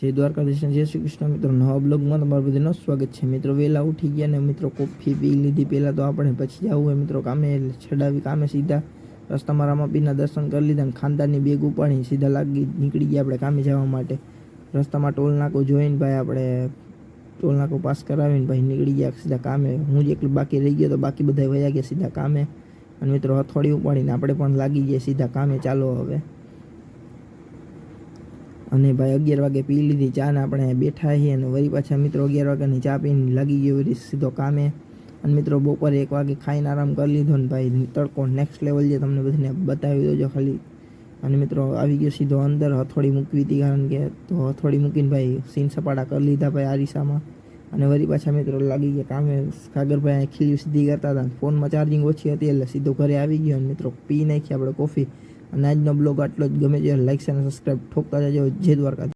જય દ્વારકાધીશ અને જય શ્રી કૃષ્ણ મિત્રો નવા બ્લોગમાં તમારું બધાનું સ્વાગત છે મિત્રો વહેલા ઉઠી ગયા ને મિત્રો કોફી પી લીધી પહેલાં તો આપણે પછી જવું હોય મિત્રો કામે એટલે છડાવી કામે સીધા રસ્તામાં રામાપીરના દર્શન કરી લીધા અને ખાનદાનની બેગ ઉપાડી સીધા લાગી નીકળી ગયા આપણે કામે જવા માટે રસ્તામાં ટોલ નાકો જોઈને ભાઈ આપણે ટોલ નાકો પાસ કરાવીને ભાઈ નીકળી ગયા સીધા કામે હું જ એકલું બાકી રહી ગયો તો બાકી બધા વયા ગયા સીધા કામે અને મિત્રો હથોડી ઉપાડીને આપણે પણ લાગી ગયા સીધા કામે ચાલો હવે અને ભાઈ અગિયાર વાગે પી લીધી ચા ને આપણે બેઠા છીએ અને વળી પાછા મિત્રો અગિયાર વાગ્યાની ચા પીને લાગી ગયો વળી સીધો કામે. અને મિત્રો બપોરે એક વાગે ખાઈને આરામ કરી લીધો ને ભાઈ તડકો નેક્સ્ટ લેવલ જે તમને બધાને બતાવી દોજો ખાલી. અને મિત્રો આવી ગયો સીધો અંદર, હથોડી મૂકવી હતી કારણ કે તો હથોડી મૂકીને ભાઈ સીન સપાટા કરી લીધા ભાઈ આરીસામાં. અને વળી પાછા મિત્રો લાગી ગયા કામે. કાગરભાઈ ખીલી સીધી કરતા હતા ફોનમાં ચાર્જિંગ ઓછી હતી એટલે સીધો ઘરે આવી ગયો અને મિત્રો પી નાખી આપણે કોફી અને આજનો બ્લોગ આટલો જ. ગમે છે લાઇક્સ અને સબસ્ક્રાઈબ ઠોકતા જજો. જય દ્વારકા